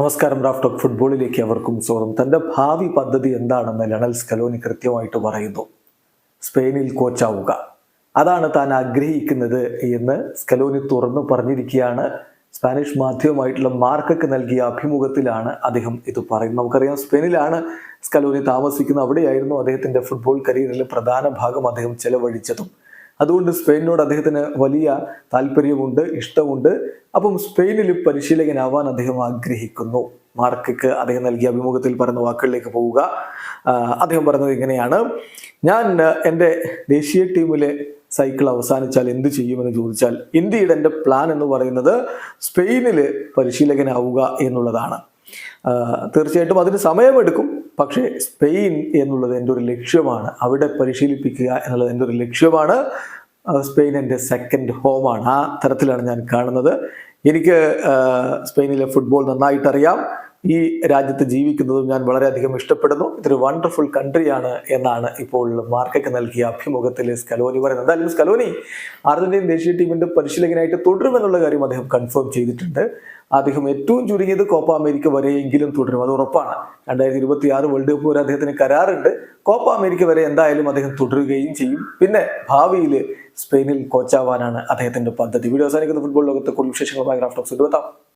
നമസ്കാരം Raf talk ഫുട്ബോളിലേക്ക് അവർക്കും സ്വാഗതം. തന്റെ ഭാവി പദ്ധതി എന്താണെന്ന് ലണൽ സ്കലോനി കൃത്യമായിട്ട് പറയുന്നു. സ്പെയിനിൽ കോച്ചാവുക. അതാണ് താൻ ആഗ്രഹിക്കുന്നത് എന്ന് സ്കലോനി തുറന്നു പറഞ്ഞിരിക്കുകയാണ്. സ്പാനിഷ് മാധ്യമമായിട്ടുള്ള മാർക്കക്ക് നൽകിയ അഭിമുഖത്തിലാണ് അദ്ദേഹം ഇത് പറയുന്നത്. നമുക്കറിയാം സ്പെയിനിലാണ് സ്കലോനി താമസിക്കുന്നത്. അവിടെയായിരുന്നു അദ്ദേഹത്തിന്റെ ഫുട്ബോൾ കരിയറിലെ പ്രധാന ഭാഗം അദ്ദേഹം ചെലവഴിച്ചതും. അതുകൊണ്ട് സ്പെയിനിനോട് അദ്ദേഹത്തിന് വലിയ താല്പര്യമുണ്ട് ഇഷ്ടമുണ്ട് അപ്പം സ്പെയിനിൽ പരിശീലകനാവാൻ അദ്ദേഹം ആഗ്രഹിക്കുന്നു. മാർക്കിക്ക് അദ്ദേഹം നൽകിയ അഭിമുഖത്തിൽ പറഞ്ഞ വാക്കുകളിലേക്ക് പോവുക. അദ്ദേഹം പറയുന്നത് ഇങ്ങനെയാണ്. ഞാൻ എന്റെ ദേശീയ ടീമിലെ സൈക്കിൾ അവസാനിച്ചാൽ എന്ത് ചെയ്യുമെന്ന് ചോദിച്ചാൽ ഇന്ത്യയുടെ എന്റെ പ്ലാൻ എന്ന് പറയുന്നത് സ്പെയിനിൽ പരിശീലകനാവുക എന്നുള്ളതാണ്. തീർച്ചയായിട്ടും അതിന് സമയമെടുക്കും. പക്ഷേ സ്പെയിൻ എന്നുള്ളത് എന്റെ ഒരു ലക്ഷ്യമാണ്. അവിടെ പരിശീലിപ്പിക്കുക എന്നുള്ളത് എന്റെ ഒരു ലക്ഷ്യമാണ്. സ്പെയിൻ എന്റെ സെക്കൻഡ് ഹോമാണ് ആ തരത്തിലാണ് ഞാൻ കാണുന്നത്. എനിക്ക് സ്പെയിനിലെ ഫുട്ബോൾ നന്നായിട്ടറിയാം. ഈ രാജ്യത്ത് ജീവിക്കുന്നതും ഞാൻ വളരെയധികം ഇഷ്ടപ്പെടുന്നു. ഇതൊരു വണ്ടർഫുൾ കൺട്രിയാണ് എന്നാണ് ഇപ്പോൾ മാർക്കയ്ക്ക് നൽകിയ അഭിമുഖത്തിൽ സ്കലോനി പറയുന്നത്. എന്തായാലും സ്കലോനി അർജന്റീൻ ദേശീയ ടീമിന്റെ പരിശീലകനായിട്ട് തുടരുമെന്നുള്ള കാര്യം അദ്ദേഹം കൺഫേം ചെയ്തിട്ടുണ്ട്. അദ്ദേഹം ഏറ്റവും ചുരുങ്ങിയത് കോപ്പ അമേരിക്ക വരെയെങ്കിലും തുടരും. അത് ഉറപ്പാണ്. രണ്ടായിരത്തി ഇരുപത്തി ആറ് വേൾഡ് കപ്പ് വരെ അദ്ദേഹത്തിന് കരാറുണ്ട്. കോപ്പ അമേരിക്ക വരെ എന്തായാലും അദ്ദേഹം തുടരുകയും ചെയ്യും. പിന്നെ ഭാവിയിൽ സ്പെയിനിൽ കോച്ചാവാനാണ് അദ്ദേഹത്തിന്റെ പദ്ധതി. വീഡിയോ അവസാനിക്കുന്ന. ഫുട്ബോൾ ലോകത്തെ കൂടുതൽ വിശേഷങ്ങളുമായി ഗ്രാഫ്റ്റോക്സ് എടുത്താം